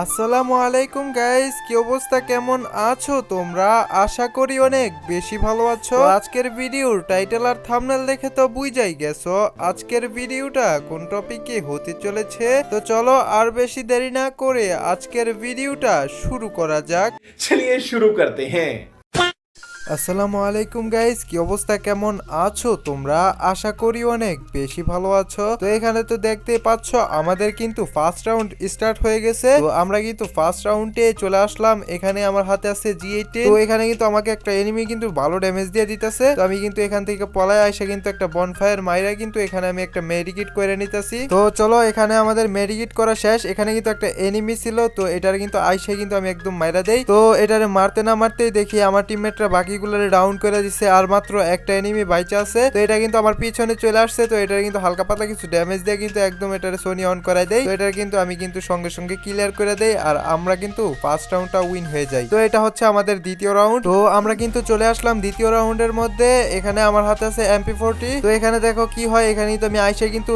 আসসালামু আলাইকুম গাইস কি অবস্থা? কেমন আছো তোমরা? আশা করি অনেক বেশি ভালো আছো। আজকের ভিডিওর টাইটেল আর থাম্বনেল দেখে তো বুঝাই গেছো। আজকের ভিডিওটা কোন টপিকে হতে চলেছে? তো চলো আর বেশি দেরি না করে আজকের ভিডিওটা শুরু করা যাক। চলিয়ে শুরু করতে হ্যাঁ। আসসালামু আলাইকুম গাইস কি অবস্থা? কেমন আছো তোমরা? আশা করি অনেক বেশি ভালো আছো। তো এখানে তো দেখতে পাচ্ছ, আমাদের কিন্তু ফার্স্ট রাউন্ড স্টার্ট হয়ে গেছে। তো আমরা কিন্তু ফার্স্ট রাউন্ডে চলে আসলাম। এখানে আমার হাতে আছে জি তো এখানে কিন্তু আমাকে একটা এনিমি কিন্তু ভালো ড্যামেজ দিয়ে দিতেছে। তো আমি কিন্তু এখান থেকে পলায় আসে কিন্তু একটা বনফায়ার মাইরা কিন্তু এখানে আমি একটা মেডিকিট করে নিতেছি। তো চলো, এখানে আমাদের মেডিকিট করা শেষ। এখানে কিন্তু একটা এনিমি ছিল। তো এটার কিন্তু আইসে কিন্তু আমি একদম মাইরা দেই। তো এটারে মারতে না মারতেই দেখি আমার টিমমেটরা বাকিগুলোরে ডাউন করে দিচ্ছে আর মাত্র একটা এনিমি বাইচে আছে তো এটা কিন্তু আমার পিছনে চলে আসছে, তো এটা কিন্তু হালকা পাতলা কিছু ড্যামেজ দিয়ে কিন্তু একদম এটারে সোনি অন করাই দেয়। তো এটা কিন্তু আমি কিন্তু সঙ্গে সঙ্গে ক্লিয়ার করে দেই, আর আমরা কিন্তু ফার্স্ট রাউন্ডটা উইন হয়ে যাই। তো এটা হচ্ছে আমাদের দ্বিতীয় রাউন্ড তো আমরা কিন্তু চলে আসলাম দ্বিতীয় রাউন্ডের মধ্যে, এখানে আমার হাতে আছে এমপি ফোরটি তো এখানে দেখো কি হয় এখানে তো আমি আইসে কিন্তু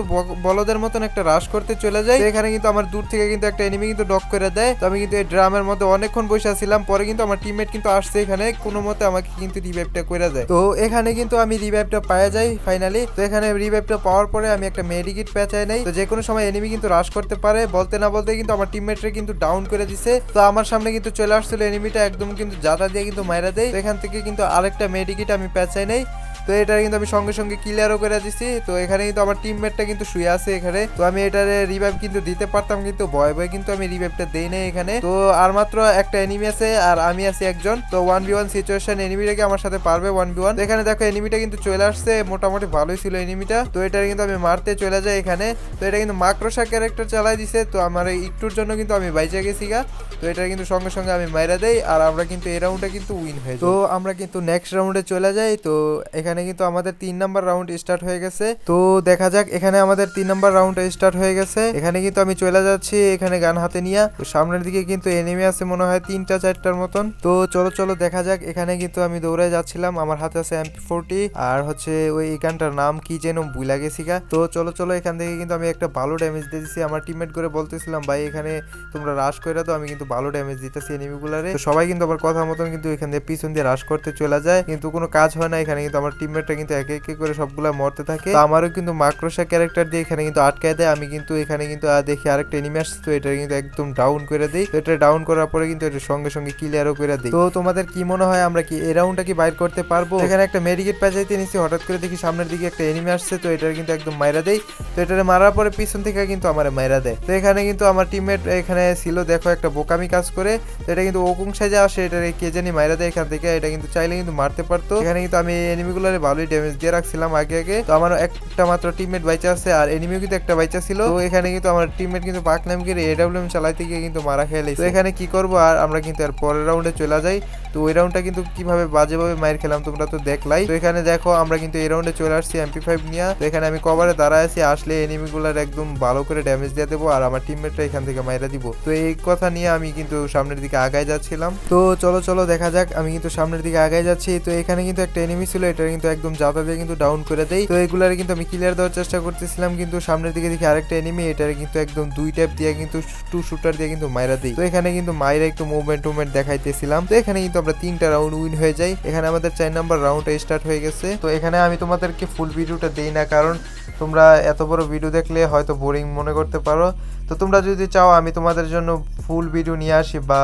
বলদের মতন একটা রাশ করতে চলে যাই। এখানে কিন্তু আমার দূর থেকে কিন্তু একটা এনিমি কিন্তু ডক করে দেয়। তো আমি কিন্তু এই ড্রামের মধ্যে অনেকক্ষণ বসে ছিলাম পরে কিন্তু আমার টিমমেট কিন্তু আসছে এখানে। কোনো মতে আমাকে কিন্তু রিভাইভটা করে দেয়। তো এখানে কিন্তু আমি রিভাইভটা পাওয়া যাই ফাইনালি তো এখানে রিভাইভটা পাওয়ার পরে আমি একটা মেডিকিট পেঁচাই নাই। তো যে কোনো সময় এনিমি কিন্তু রাশ করতে পারে, বলতে না বলতে কিন্তু আমার টিমমেটরে কিন্তু ডাউন করে দিছে। তো আমার সামনে কিন্তু চলে আসছিল এনিমিটা একদম কিন্তু যাতা দিয়ে কিন্তু মাইরা দেয়। এখান থেকে কিন্তু আরেকটা মেডিকিট আমি পেঁচাই নাই। তো এটা কিন্তু আমি সঙ্গে সঙ্গে ক্লিয়ারও করে দিছি। তো এখানে কিন্তু আমার টিমমেটটা কিন্তু শুয়ে আছে এখানে। তো আমি এটারে রিভাইভ কিন্তু দিতে পারতাম, কিন্তু ভয় ভয় কিন্তু আমি রিভাইভটা দেই নাই এখানে। তো আর মাত্র একটা এনিমি আছে আর আমি আছি একজন। তো ওয়ান বি ওয়ান সিচুয়েশন এনিমিটাকে আমার সাথে পারবে? ওয়ান বি ওয়ান এখানে দেখো এনিমিটা কিন্তু চলে আসছে। মোটামুটি ভালোই ছিল এনিমিটা তো এটা কিন্তু আমি মারতে চলে যাই এখানে। তো এটা কিন্তু মাক্রোসা ক্যারেক্টার চালাই দিছে। তো আমার একটুর জন্য কিন্তু আমি বাইচে গেছি গা। তো এটা কিন্তু সঙ্গে সঙ্গে আমি মাইরা দেই। আর আমরা কিন্তু এই রাউন্ডে কিন্তু উইন হয়ে। তো আমরা কিন্তু নেক্সট রাউন্ডে চলে যাই। তো এখানে কিন্তু আমাদের তিন নাম্বার রাউন্ড স্টার্ট হয়ে গেছে। তো দেখা যাক, এখানে আমাদের তিন নাম্বার রাউন্ড স্টার্ট হয়ে গেছে। এখানে কিন্তু আমি চলে যাচ্ছি, এখানে গান হাতে নিয়ে। সামনের দিকে কিন্তু এনিমি আছে মনে হয় তিনটা, চারটার মতন। তো চলো চলো, দেখা যাক। এখানে কিন্তু আমি দৌড়ে যাচ্ছিলাম। আমার হাতে আছে এমপি ফোরটি আর হচ্ছে ওই গানটার নাম কি যেন ভুলা গেছি গা। তো চলো চলো, এখান থেকে কিন্তু আমি একটা ভালো ড্যামেজ দিয়েছি আমার টিমমেট করে বলতেছিলাম, ভাই, এখানে তোমরা রাশ করে তো আমি কিন্তু ভালো ড্যামেজ দিতেছি এনিমিগুলারে সবাই কিন্তু আমার কথা মতন কিন্তু এখান থেকে পিছন দিয়ে রাশ করতে চলে যায়। কিন্তু কোনো কাজ হয় না। এখানে কিন্তু আমার টিমমেটটা কিন্তু একে একে করে সবগুলা মরতে থাকে। আমারও কিন্তু মাক্রোসা ক্যারেক্টার দিয়ে এখানে কিন্তু আটকায় দেয়। আমি কিন্তু এখানে কিন্তু দেখি আরেকটা এনিমি আসছে, তো এটা কিন্তু একদম ডাউন করে দেই। তো এটা ডাউন করার পরে কিন্তু এটা সঙ্গে সঙ্গে ক্লিয়ারও করে দিই। তো তোমাদের কি মনে হয়, আমরা কি এই রাউন্ডটা কি বাইর করতে পারব? এখানে একটা মেডিকেট পেঁচাইতে নিছি, হঠাৎ করে দেখি সামনের দিকে একটা এনিমি আসছে, তো এটার কিন্তু একদম মাইরা দেই। তো এটারে মারার পরে পিছন থেকে কিন্তু আমার মাইরা দেয়। তো এখানে কিন্তু আমার টিমমেট এখানে ছিল, দেখো একটা বোকামি কাজ করে। তো এটা কিন্তু ওকুং সাজে আসে, এটারে কে জানি মাইরা দেয় এখান থেকে। এটা কিন্তু চাইলে কিন্তু মারতে পারতো। এখানে কিন্তু আমি এনিমিগুলোরে ভালোই ড্যামেজ দিয়ে রাখছিলাম আগে আগে। তো আমার একটা মাত্র টিমমেট বাইচা আছে, আর এনিমিও কিন্তু একটা বাইচা ছিল। তো এখানে কিন্তু আমার টিমমেট কিন্তু পাক নাম গিয়ে এডাব্লিউএম চালাইতে গিয়ে কিন্তু মারা খেয়ে তো এখানে কি করব? আর আমরা কিন্তু আর পরের রাউন্ডে চলে যাই। তো ওই রাউন্ডটা কিন্তু কীভাবে বাজেভাবে মাইর খেলাম তোমরা তো দেখলাই। তো এখানে দেখো, আমরা কিন্তু এই রাউন্ডে চলে আসছি এমপি ফাইভ নিয়ে। তো এখানে আমি কভারে দাঁড়ায় আছি, আসলে এনিমিগুলার একদম ভালো করে ড্যামেজ দিয়ে দেবো আর আমার টিমমেটটা এখান থেকে মাইরা দিব। তো এই কথা নিয়ে আমি কিন্তু সামনের দিকে আগায় যাচ্ছিলাম। তো চলো চলো, দেখা যাক, আমি কিন্তু সামনের দিকে আগায় যাচ্ছি। তো এখানে কিন্তু একটা এনিমি ছিল, এটা কিন্তু একদম জাতা দিয়ে কিন্তু ডাউন করে দেই। তো এগুলার কিন্তু আমি ক্লিয়ার দেওয়ার চেষ্টা করতেছিলাম, কিন্তু সামনের দিকে দেখি আরেকটা এনিমি এটারে কিন্তু একদম দুই ট্যাপ দিয়ে কিন্তু টু শুটার দিয়ে কিন্তু মাইরা দিই। তো এখানে কিন্তু মাইরা একটু মুভমেন্ট টুভমেন্ট দেখাইতেছিলাম। তো এখানে কিন্তু আমরা তিনটা রাউন্ড উইন হয়ে যাই। এখানে আমাদের চার নাম্বার রাউন্ড স্টার্ট হয়ে গেছে। তো এখানে আমি তোমাদেরকে ফুল ভিডিওটা দেই না, কারণ তোমরা এত বড় ভিডিও দেখলে হয়তো বোরিং মনে করতে পারো। তো তোমরা যদি চাও, আমি তোমাদের জন্য ফুল ভিডিও নিয়ে আসি বা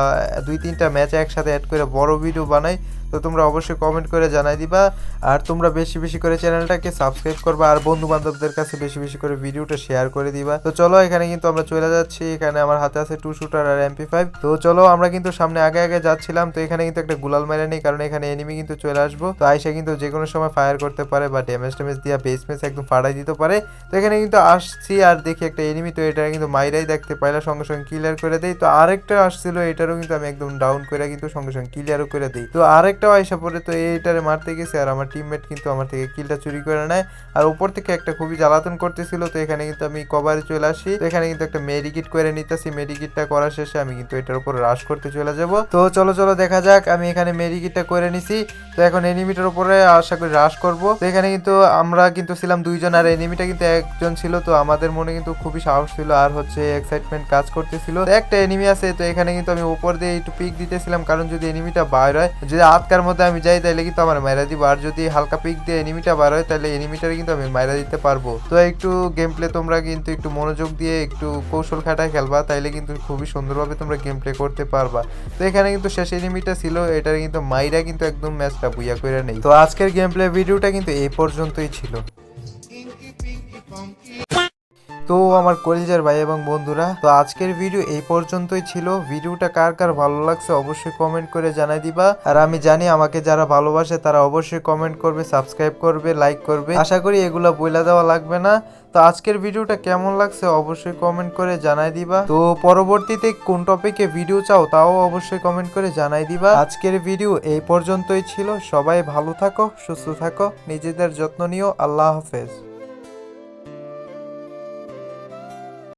দুই তিনটা ম্যাচ একসাথে অ্যাড করে বড় ভিডিও বানাই তো তোমরা অবশ্যই কমেন্ট করে জানাই দিবা। আর তোমরা বেশি বেশি করে চ্যানেলটাকে সাবস্ক্রাইব করবা আর বন্ধু বান্ধবদের কাছে বেশি বেশি করে ভিডিওটা শেয়ার করে দিবা। তো চলো, এখানে কিন্তু আমরা চলে যাচ্ছি। এখানে আমার হাতে আছে টু শুটার আর এমপি ফাইভ তো চলো, আমরা কিন্তু সামনে আগে আগে যাচ্ছিলাম। তো এখানে কিন্তু একটা গুলাল মেরে নেই, কারণ এখানে এনিমি কিন্তু চলে আসব। তো আইসা কিন্তু যে কোনো সময় ফায়ার করতে পারে বা ড্যামেজ ট্যামেজ দিয়া বেস মেস একদম ফাড়াই দিতে পারে। তো এখানে কিন্তু আসছি আর দেখি একটা এনিমি তো এটা কিন্তু মাইরাই দেখতে পাইলা, সঙ্গে সঙ্গে ক্লিয়ার করে দেই। তো আরেকটা আসছিল, এটারও কিন্তু আমি একদম ডাউন করে কিন্তু সঙ্গে সঙ্গে ক্লিয়ারও করে দিই। তো আরেকটাও আইসা পরে তো এইটারে মারতে গেছে আর আমার টিমমেট কিন্তু আমার থেকে কিলটা চুরি করে নেয়। আর উপর থেকে একটা খুবই জ্বালাতন করতেছিল, তো এখানে কিন্তু আমি কভারে চলে আসি। তো এখানে কিন্তু একটা মেডিকিট করে নিতেছি। মেডিকিটটা করার শেষে আমি কিন্তু এটার উপর রাশ করতে চলে যাব। তো চলো চলো, দেখা যাক। আমি এখানে মেডিকিটটা করে নিছি। তো এখন এনিমিটার উপরে আশা করি রাশ করব। তো এখানে কিন্তু আমরা কিন্তু ছিলাম দুইজন আর এনিমিটা কিন্তু একজন ছিল। তো আমাদের মনে কিন্তু খুবই সাহস ছিল আর হচ্ছে এক্সাইটমেন্ট কাজ করতেছিল। একটা এনিমি আছে, তো এখানে কিন্তু আমি উপর দিয়ে একটু পিক দিতেছিলাম। কারণ যদি এনিমিটা বাইর হয়, যদি আটকার মধ্যে আমি যাই তাহলে কিন্তু আমার মাইরা দিব। আর যদি হালকা পিক দিয়ে এনিমিটা বার হয় তাহলে এনিমিটারে কিন্তু আমি মাইরা দিতে পারব। তো একটু গেম প্লে তোমরা কিন্তু একটু মনোযোগ দিয়ে, একটু কৌশল খাটায় খেলবা, তাইলে কিন্তু খুবই সুন্দরভাবে তোমরা গেম প্লে করতে পারবা। তো এখানে কিন্তু শেষ এনিমিটা ছিল এটা কিন্তু মাইরা কিন্তু একদম ম্যাচটা বুইয়া করে নেই। তো আজকের গেম প্লে ভিডিওটা কিন্তু এই পর্যন্তই ছিল। তো আমার কলিজার ভাই এবং বন্ধুরা, তো আজকের ভিডিও এই পর্যন্তই ছিল। ভিডিওটা কার কার ভালো লাগছে অবশ্যই কমেন্ট করে জানাই দিবা। আর আমি জানি আমাকে যারা ভালোবাসে তারা অবশ্যই কমেন্ট করবে সাবস্ক্রাইব করবে লাইক করবে। আশা করি এগুলো বইলা দেওয়া লাগবে না। তো আজকের ভিডিওটা কেমন লাগছে অবশ্যই কমেন্ট করে জানাই দিবা। তো পরবর্তীতে কোন টপিকে ভিডিও চাও তাও অবশ্যই কমেন্ট করে জানাই দিবা। আজকের ভিডিও এই পর্যন্তই ছিল। সবাই ভালো থাকো, সুস্থ থাকো, নিজেদের যত্ন নিও। আল্লাহ হাফেজ।